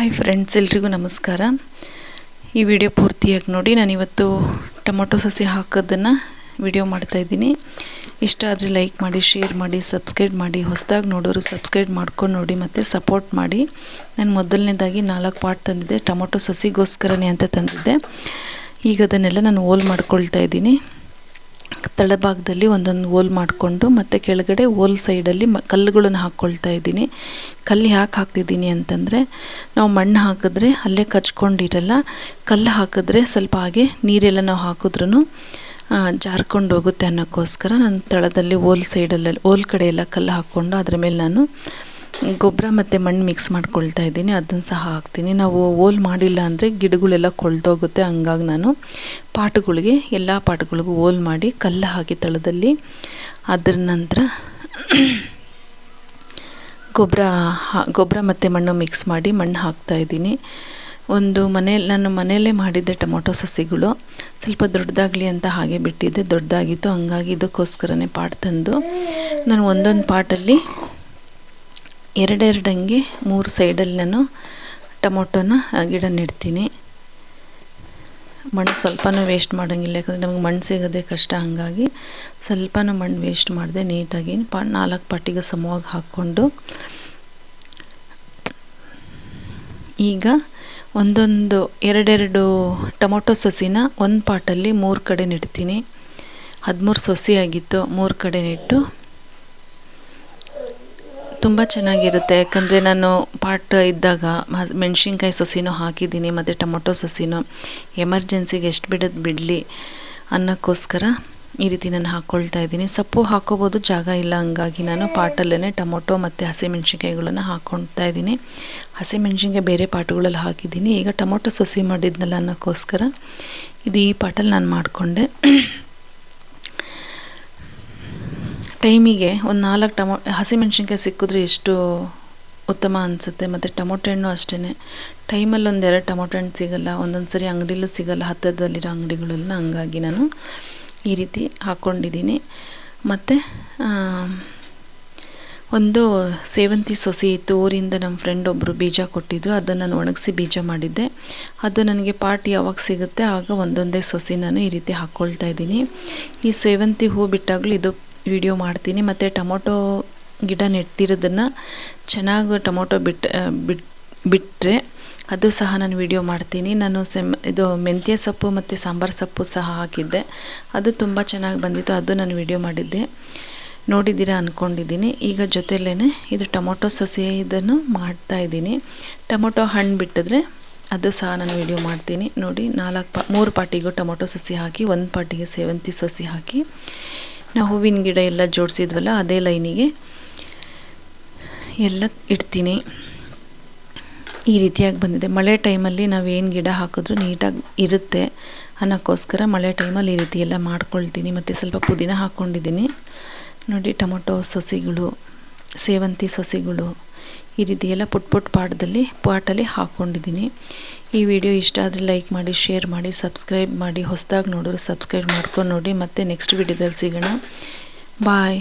Hi friends ಎಲ್ರಿಗೂ ನಮಸ್ಕಾರ. ಈ ವಿಡಿಯೋ ಪೂರ್ತಿಯಾಗಿ ನೋಡಿ, ನಾನಿವತ್ತು ಟೊಮೊಟೊ ಸಸಿ ಹಾಕೋದನ್ನು ವಿಡಿಯೋ ಮಾಡ್ತಾಯಿದ್ದೀನಿ ಇಷ್ಟ ಆದರೆ ಲೈಕ್ ಮಾಡಿ ಶೇರ್ ಮಾಡಿ ಸಬ್ಸ್ಕ್ರೈಬ್ ಮಾಡಿ, ಹೊಸದಾಗಿ ನೋಡೋರು ಸಬ್ಸ್ಕ್ರೈಬ್ ಮಾಡ್ಕೊಂಡು ನೋಡಿ ಮತ್ತು ಸಪೋರ್ಟ್ ಮಾಡಿ. ನಾನು ಮೊದಲನೇದಾಗಿ ನಾಲ್ಕು ಪಾಟ್ ತಂದಿದ್ದೆ, ಟೊಮೊಟೊ ಸಸಿಗೋಸ್ಕರನೇ ಅಂತ ತಂದಿದ್ದೆ. ಈಗ ಅದನ್ನೆಲ್ಲ ನಾನು ಓಲ್ ಮಾಡ್ಕೊಳ್ತಾ ಇದ್ದೀನಿ. ತಳಭಾಗದಲ್ಲಿ ಒಂದೊಂದು ಹೋಲ್ ಮಾಡಿಕೊಂಡು ಮತ್ತು ಕೆಳಗಡೆ ಓಲ್ ಸೈಡಲ್ಲಿ ಮ ಕಲ್ಲುಗಳನ್ನು ಹಾಕ್ಕೊಳ್ತಾ ಇದ್ದೀನಿ. ಕಲ್ಲು ಯಾಕೆ ಹಾಕ್ತಿದ್ದೀನಿ ಅಂತಂದರೆ, ನಾವು ಮಣ್ಣು ಹಾಕಿದ್ರೆ ಅಲ್ಲೇ ಕಚ್ಕೊಂಡಿರಲ್ಲ, ಕಲ್ಲು ಹಾಕಿದ್ರೆ ಸ್ವಲ್ಪ ಹಾಗೆ ನೀರೆಲ್ಲ ನಾವು ಹಾಕಿದ್ರೂ ಜಾರ್ಕೊಂಡು ಹೋಗುತ್ತೆ ಅನ್ನೋಕ್ಕೋಸ್ಕರ ನಾನು ತಳದಲ್ಲಿ ಓಲ್ ಸೈಡಲ್ಲಿ ಹೋಲ್ ಕಡೆ ಎಲ್ಲ ಕಲ್ಲು ಹಾಕ್ಕೊಂಡು ಅದ್ರ ಮೇಲೆ ನಾನು ಗೊಬ್ಬರ ಮತ್ತು ಮಣ್ಣು ಮಿಕ್ಸ್ ಮಾಡ್ಕೊಳ್ತಾ ಇದ್ದೀನಿ, ಅದನ್ನು ಸಹ ಹಾಕ್ತೀನಿ. ನಾವು ಓಲ್ ಮಾಡಿಲ್ಲ ಅಂದರೆ ಗಿಡಗಳೆಲ್ಲ ಕೊಳ್ತೋಗುತ್ತೆ ಹಂಗಾಗಿ ನಾನು ಪಾಟ್ಗಳಿಗೆ, ಎಲ್ಲ ಪಾಟ್ಗಳಿಗೂ ಓಲ್ ಮಾಡಿ ಕಲ್ಲು ಹಾಕಿ ತಳದಲ್ಲಿ ಅದರ ನಂತರ ಗೊಬ್ಬರ ಗೊಬ್ಬರ ಮತ್ತು ಮಣ್ಣು ಮಿಕ್ಸ್ ಮಾಡಿ ಮಣ್ಣು ಹಾಕ್ತಾಯಿದ್ದೀನಿ ಒಂದು ಮನೇಲಿ ನಾನು ಮನೆಯಲ್ಲೇ ಮಾಡಿದ್ದೆ ಟೊಮೊಟೊ ಸಸಿಗಳು ಸ್ವಲ್ಪ ದೊಡ್ಡದಾಗಲಿ ಅಂತ ಹಾಗೆ ಬಿಟ್ಟಿದ್ದೆ, ದೊಡ್ಡದಾಗಿತ್ತು. ಹಂಗಾಗಿ ಇದಕ್ಕೋಸ್ಕರನೇ ಪಾಟ್ ತಂದು ನಾನು ಒಂದೊಂದು ಪಾಟಲ್ಲಿ ಎರಡೆರಡಂಗೆ ಮೂರು ಸೈಡಲ್ಲಿ ನಾನು ಟೊಮೊಟೊನ ಗಿಡ ನೆಡ್ತೀನಿ. ಮಣ್ಣು ಸ್ವಲ್ಪನೂ ವೇಸ್ಟ್ ಮಾಡೋಂಗಿಲ್ಲ, ಯಾಕಂದರೆ ನಮಗೆ ಮಣ್ಣು ಸಿಗೋದೇ ಕಷ್ಟ ಹಾಗಾಗಿ ಸ್ವಲ್ಪನೂ ಮಣ್ಣು ವೇಸ್ಟ್ ಮಾಡಿದೆ ನೀಟಾಗಿ ಪಾ, ನಾಲ್ಕು ಪಟ್ಟಿಗೆ ಸಮವಾಗಿ ಹಾಕ್ಕೊಂಡು. ಈಗ ಒಂದೊಂದು ಎರಡೆರಡು ಟೊಮೊಟೊ ಸಸಿನ ಒಂದು ಪಾಟಲ್ಲಿ ಮೂರು ಕಡೆ ನೆಡ್ತೀನಿ. ಹದಿಮೂರು ಸಸಿ ಆಗಿತ್ತು, ಮೂರು ಕಡೆ ನೆಟ್ಟು ತುಂಬ ಚೆನ್ನಾಗಿರುತ್ತೆ. ಯಾಕಂದರೆ ನಾನು ಪಾಟ್ ಇದ್ದಾಗ ಮೆಣಸಿನ್ಕಾಯಿ ಸಸಿನೂ ಹಾಕಿದ್ದೀನಿ, ಮತ್ತು ಟೊಮೊಟೊ ಸಸಿನೂ. ಎಮರ್ಜೆನ್ಸಿಗೆ ಎಷ್ಟು ಬಿಡೋದು ಬಿಡಲಿ ಅನ್ನೋಕ್ಕೋಸ್ಕರ ಈ ರೀತಿ ನಾನು ಹಾಕ್ಕೊಳ್ತಾ ಇದ್ದೀನಿ. ಸೊಪ್ಪು ಹಾಕೋಬೋದು, ಜಾಗ ಇಲ್ಲ ಹಂಗಾಗಿ ನಾನು ಪಾಟಲ್ಲೇ ಟೊಮೊಟೊ ಮತ್ತು ಹಸಿಮೆಣ್ಸಿನ್ಕಾಯಿಗಳನ್ನು ಹಾಕ್ಕೊಳ್ತಾ ಇದ್ದೀನಿ. ಹಸಿಮೆಣ್ಸಿನ್ಕಾಯಿ ಬೇರೆ ಪಾಟುಗಳಲ್ಲಿ ಹಾಕಿದ್ದೀನಿ. ಈಗ ಟೊಮೊಟೊ ಸಸಿ ಮಾಡಿದ್ನಲ್ಲ ಅನ್ನೋಕ್ಕೋಸ್ಕರ ಇದು ಈ ಪಾಟಲ್ಲಿ ನಾನು ಮಾಡಿಕೊಂಡೆ. ಟೈಮಿಗೆ ಒಂದು ನಾಲ್ಕು ಟಮೊ ಹಸಿಮೆಣ್ಸಿನ್ಕಾಯಿ ಸಿಕ್ಕಿದ್ರೆ ಎಷ್ಟು ಉತ್ತಮ ಅನಿಸುತ್ತೆ? ಮತ್ತು ಟೊಮೊಟೊ ಹಣ್ಣು ಅಷ್ಟೇ ಟೈಮಲ್ಲಿ ಒಂದೆರಡು ಟೊಮೊಟೊ ಹಣ್ಣು ಸಿಗೋಲ್ಲ, ಒಂದೊಂದು ಸರಿ ಅಂಗಡಿಲೂ ಸಿಗೋಲ್ಲ, ಹತ್ತಿರದಲ್ಲಿರೋ ಅಂಗಡಿಗಳೆಲ್ಲ ಹಂಗಾಗಿ ನಾನು ಈ ರೀತಿ ಹಾಕ್ಕೊಂಡಿದ್ದೀನಿ ಮತ್ತು ಒಂದು ಸೇವಂತಿ ಸೊಸಿ ಇತ್ತು. ಊರಿಂದ ನಮ್ಮ ಫ್ರೆಂಡ್ ಒಬ್ಬರು ಬೀಜ ಕೊಟ್ಟಿದ್ರು. ಅದನ್ನು ನಾನು ಒಣಗಿಸಿ ಬೀಜ ಮಾಡಿದ್ದೆ. ಅದು ನನಗೆ ಪಾಟ್ ಯಾವಾಗ ಸಿಗುತ್ತೆ, ಆಗ ಒಂದೊಂದೇ ಸೊಸಿ ನಾನು ಈ ರೀತಿ ಹಾಕ್ಕೊಳ್ತಾ ಇದ್ದೀನಿ. ಈ ಸೇವಂತಿ ಹೂ ಬಿಟ್ಟಾಗಲೂ ಇದು ವಿಡಿಯೋ ಮಾಡ್ತೀನಿ. ಮತ್ತು ಟೊಮೊಟೊ ಗಿಡ ನೆಟ್ಟಿರೋದನ್ನು ಚೆನ್ನಾಗಿ ಟೊಮೊಟೊ ಬಿಟ್ಟು ಬಿಟ್ಟು ಬಿಟ್ಟರೆ ಅದು ಸಹ ನಾನು ವಿಡಿಯೋ ಮಾಡ್ತೀನಿ. ನಾನು ಸೆಮ್, ಇದು ಮೆಂತ್ಯ ಸೊಪ್ಪು ಮತ್ತು ಸಾಂಬಾರು ಸೊಪ್ಪು ಸಹ ಹಾಕಿದ್ದೆ. ಅದು ತುಂಬ ಚೆನ್ನಾಗಿ ಬಂದಿತ್ತು. ಅದು ನಾನು ವಿಡಿಯೋ ಮಾಡಿದ್ದೆ. ನೋಡಿದ್ದೀರಾ ಅಂದ್ಕೊಂಡಿದ್ದೀನಿ ಈಗ ಜೊತೆಯಲ್ಲೇ ಇದು ಟೊಮೊಟೊ ಸಸಿ ಇದನ್ನು ಮಾಡ್ತಾ ಇದ್ದೀನಿ. ಟೊಮೊಟೊ ಹಣ್ಣು ಬಿಟ್ಟಿದ್ರೆ ಅದು ಸಹ ನಾನು ವಿಡಿಯೋ ಮಾಡ್ತೀನಿ. ನೋಡಿ, ನಾಲ್ಕು ಪಾ, ಮೂರು ಪಾಟಿಗೂ ಟೊಮೊಟೊ ಸಸಿ ಹಾಕಿ, ಒಂದು ಪಾಟಿಗೆ ಸೇವಂತಿ ಸಸಿ ಹಾಕಿ. ನಾವು ಹೂವಿನ ಗಿಡ ಎಲ್ಲ ಜೋಡಿಸಿದ್ವಲ್ಲ, ಅದೇ ಲೈನಿಗೆ ಎಲ್ಲ ಇಡ್ತೀನಿ. ಈ ರೀತಿಯಾಗಿ ಬಂದಿದೆ. ಮಳೆ ಟೈಮಲ್ಲಿ ನಾವು ಏನು ಗಿಡ ಹಾಕಿದ್ರೂ ನೀಟಾಗಿ ಇರುತ್ತೆ ಅನ್ನೋಕ್ಕೋಸ್ಕರ ಮಳೆ ಟೈಮಲ್ಲಿ ಈ ರೀತಿ ಎಲ್ಲ ಮಾಡ್ಕೊಳ್ತೀನಿ. ಮತ್ತು ಸ್ವಲ್ಪ ಪುದೀನ ಹಾಕ್ಕೊಂಡಿದ್ದೀನಿ ನೋಡಿ, ಟೊಮೊಟೊ ಸಸಿಗಳು, ಸೇವಂತಿ ಸಸಿಗಳು ಈ ರೀತಿ ಎಲ್ಲ ಪುಟ್ ಪುಟ್ ಪಾಟದಲ್ಲಿ ಪಾಟಲ್ಲಿ ಹಾಕ್ಕೊಂಡಿದ್ದೀನಿ ಈ ವಿಡಿಯೋ ಇಷ್ಟ ಆದರೆ ಲೈಕ್ ಮಾಡಿ, ಶೇರ್ ಮಾಡಿ, ಸಬ್ಸ್ಕ್ರೈಬ್ ಮಾಡಿ, ಹೊಸದಾಗಿ ನೋಡೋರು ಸಬ್ಸ್ಕ್ರೈಬ್ ಮಾಡ್ಕೊಂಡು ನೋಡಿ. ಮತ್ತೆ ನೆಕ್ಸ್ಟ್ ವಿಡಿಯೋದಲ್ಲಿ ಸಿಗೋಣ. ಬಾಯ್.